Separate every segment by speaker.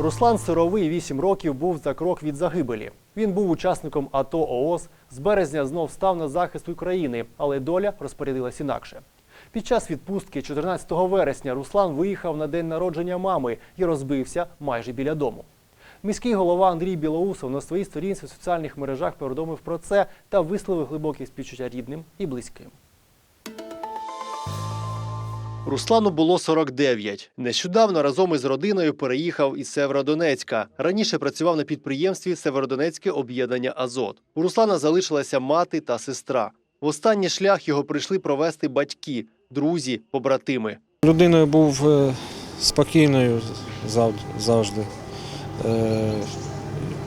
Speaker 1: Руслан Сировий 8 років був за крок від загибелі. Він був учасником АТО ООС. З березня знов став на захист України, але доля розпорядилась інакше. Під час відпустки 14 вересня Руслан виїхав на день народження мами і розбився майже біля дому. Міський голова Андрій Білоусов на своїй сторінці в соціальних мережах повідомив про це та висловив глибокі співчуття рідним і близьким. Руслану було 49. Нещодавно разом із родиною переїхав із Северодонецька. Раніше працював на підприємстві Северодонецьке об'єднання Азот. У Руслана залишилася мати та сестра. В останній шлях його прийшли провести батьки, друзі, побратими.
Speaker 2: Людиною був е, спокійною зав- завжди. Е,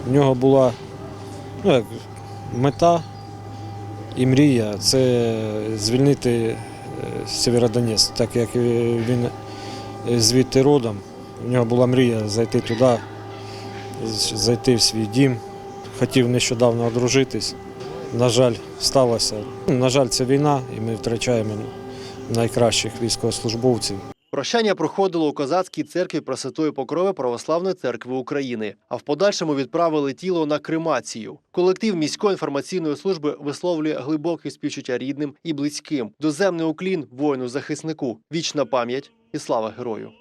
Speaker 2: В нього була ну, мета і мрія це звільнити Сєвєродонецьк, так як він е, звідти родом. У нього була мрія зайти туди, зайти в свій дім. Хотів нещодавно одружитись. На жаль, сталося. Ну, На жаль, це війна, і ми втрачаємо найкращих військовослужбовців.
Speaker 1: Прощання проходило у козацькій церкві Пресвятої Покрови Православної церкви України, а в подальшому відправили тіло на кремацію. Колектив міської інформаційної служби висловлює глибоке співчуття рідним і близьким. Доземний уклін воїну захиснику. Вічна пам'ять і слава герою.